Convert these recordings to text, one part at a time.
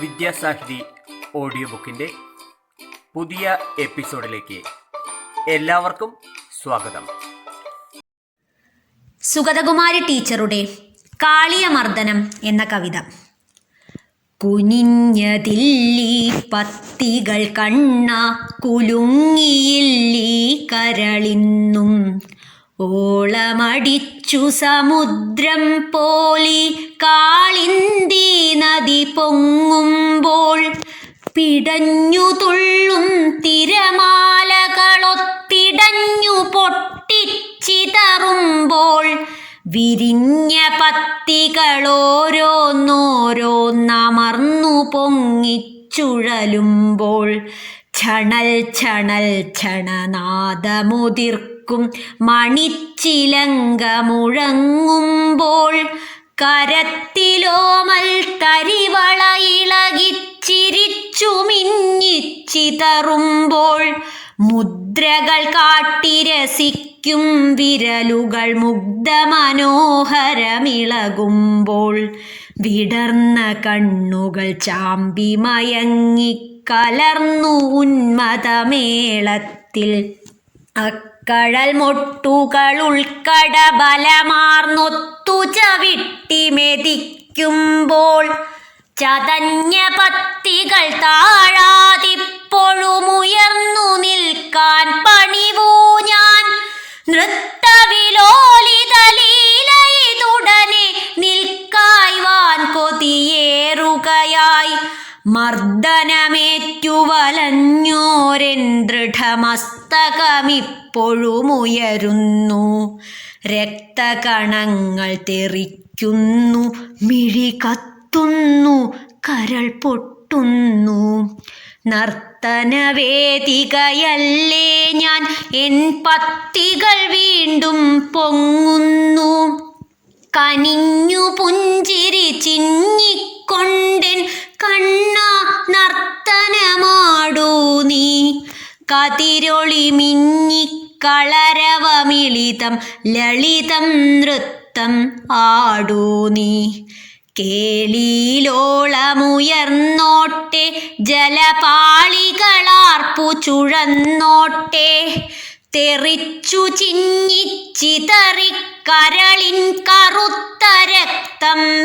Vidyasahithi audio ബുക്കിന്റെ പുതിയ എപ്പിസോഡിലേക്ക് എല്ലാവർക്കും സ്വാഗതം. സുഗതകുമാരി ടീച്ചറുടെ കാളിയമർദ്ദനം എന്ന കവിത. കുനിഞ്ഞതില്ലി പത്തികൾ കണ്ണ കുലുങ്ങിയില്ലി കരളിന്നും ഓളമടിച്ചു സമുദ്രം പോലി കാളിന്തി നദി പൊങ്ങുമ്പോൾ പിടഞ്ഞു തുള്ളും തിരമാലകളൊത്തിടഞ്ഞു പൊട്ടിച്ചിതറുമ്പോൾ വിരിഞ്ഞ പത്തികളോരോന്നോരോന്നമർന്നു പൊങ്ങിച്ചുഴലുമ്പോൾ ഛണൽ ചണൽ ചണനാദമുതിർക്കും. മണിച്ചിലങ്ക മുഴങ്ങുമ്പോൾ കരത്തിലോമൽ തരിവള ഇളകിച്ചിരിച്ചു മിന്നിച്ചിതറുമ്പോൾ മുദ്രകൾ കാട്ടി രസിക്കും വിരലുകൾ മുഗ്ധമനോഹരമിളകുമ്പോൾ വിടർന്ന കണ്ണുകൾ ചാമ്പി മയങ്ങി കലർന്നു ഉന്മതമേളത്തിൽ അക്കഴൽ മൊട്ടുകൾ ഉൾക്കട ബലമാർന്നൊത്തു ചവിട്ടി മെതിക്കുമ്പോൾ ചതഞ്ഞ പത്തികൾ താഴാതിപ്പോഴുമുയർന്നു കൊതിയേറുകയായി മർദ്ദനമേറ്റു വലഞ്ഞോരൻ ദൃഢമസ്തകമിപ്പോഴുമുയരുന്നു. രക്തകണങ്ങൾ തെറിക്കുന്നു. മിഴി കത്തുന്നു. കരൾ പൊട്ടുന്നു. നർത്തനവേദികയല്ലേ ഞാൻ. എൻ പത്തികൾ വീണ്ടും പൊങ്ങുന്നു. കനിഞ്ഞു പുഞ്ചിരി ചിന്നിക്കൊണ്ടൻ കണ്ണ നർത്തനമാടൂ നീ. കതിരൊളി മിന്നിക്കളരവമിളിതം ലളിതം നൃത്തം ആടൂ നീ. കേളിയിലോളമുയർന്നോട്ടെ ജലപാളികളാർപ്പു ചുഴന്നോട്ടെ. തെറിച്ചു ചിന്നിച്ചിതറിക്കരളിൻ കറുത്ത രക്തം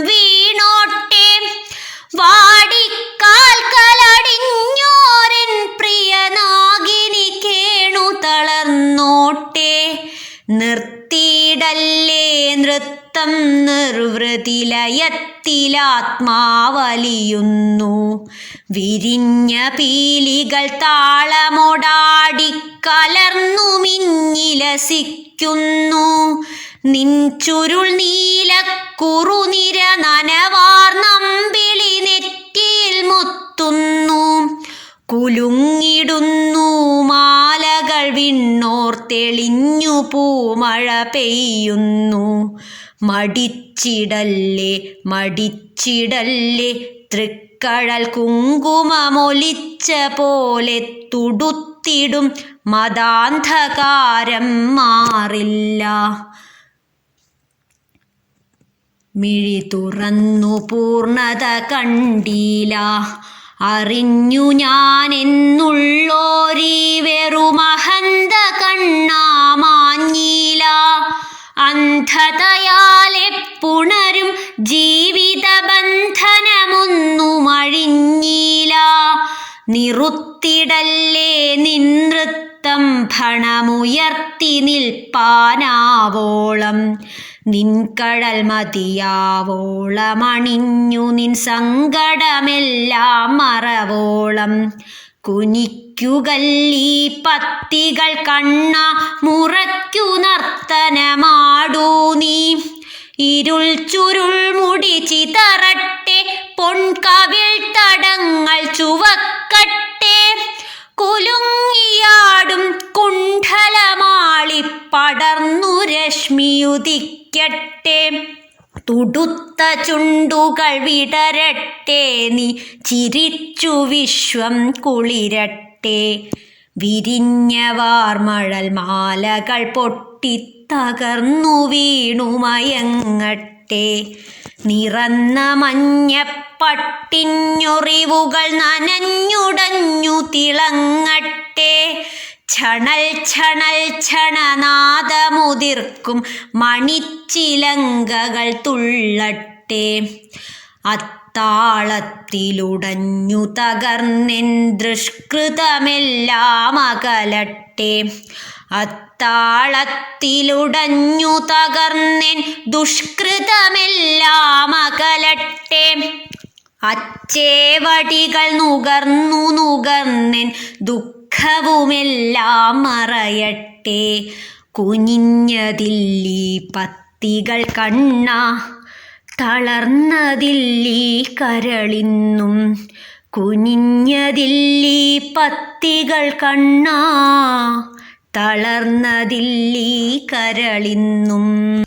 നിർത്തിയിടല്ലേ നൃത്തം നിർവൃതിലയത്തിലാത്മാവലിയുന്നു. വിരിഞ്ഞ പീലികൾ താളമൊടാടി കലർന്നു മിന്നിലസിക്കുന്നു. നിൻ ചുരുൾ നീല കുറുനിര നനവാർ നമ്പിളി നെറ്റിയിൽ മുത്തുന്നു. കുലുങ്ങിടുന്നു തെളിഞ്ഞു പൂമഴ പെയ്യുന്നു. മടിച്ചിടല്ലേ മടിച്ചിടല്ലേ. തൃക്കഴൽ കുങ്കുമമൊലിച്ച പോലെ തുടുത്തിടും മതാന്ധകാരം മാറില്ല. മിഴി തുറന്നു പൂർണത കണ്ടീല അറിഞ്ഞു ഞാൻ എന്നുള്ളോരീ വെറുമഹന്ത കണ്ണാമാഞ്ഞീല നിറുത്തിടല്ലേ നിന്നൃത്തം ഭണമുയർത്തി നിൽപ്പാനാവോളം. നിൻകടൽ മതിയാവോളമണിഞ്ഞു നിൻ സങ്കടമെല്ലാം മറവോളം. കുനിക്കുകല്ലീ പത്തികൾ കണ്ണ മുറയ്ക്കു നർത്തനമാടൂ നീ. ഇരുൾ ചുരുൾ മുടി ചിതറട്ടെ പൊൺകവിൾ തടങ്ങൾ ചുവക്കട്ടെ കുലുങ്ങിയാടും കുണ്ഠലമാളി പടർന്നു രശ്മിയുദിക്കട്ടെ. തുടുത്ത ചുണ്ടുകൾ വിടരട്ടെ നീ ചിരിച്ചു വിശ്വം കുളിരട്ടെ. വിരിഞ്ഞ വാർമഴൽ മാലകൾ പൊട്ടിത്തകർന്നു വീണു മയങ്ങട്ടെ. നിറന്ന മഞ്ഞപ്പട്ടിഞ്ഞൊറിവുകൾ നനഞ്ഞുടഞ്ഞു തിളങ്ങട്ടെ. ക്ഷണൽ ക്ഷണൽ ക്ഷണനാദമുതിർക്കും മണിച്ചിലങ്കകൾ തുള്ളട്ടെ. അത്താളത്തിലുടഞ്ഞു തകർന്നെൻ ദുഷ്കൃതമെല്ലാം അകലട്ടെ. അത്താളത്തിലുടഞ്ഞു തകർന്നെൻ ദുഷ്കൃതമെല്ലാം അകലട്ടെ. അച്ചേവടികൾ നുകർന്നു നുകർന്നെൻ ദുഃഖവുമെല്ലാം മറയട്ടെ. കുനിഞ്ഞതില്ലീ പത്തികൾ കണ്ണ തളർന്നതില്ലീ കരളിന്നും. കുനിഞ്ഞതില്ലീ പത്തികൾ കണ്ണ തളർന്നതില്ലീ കരളിന്നും.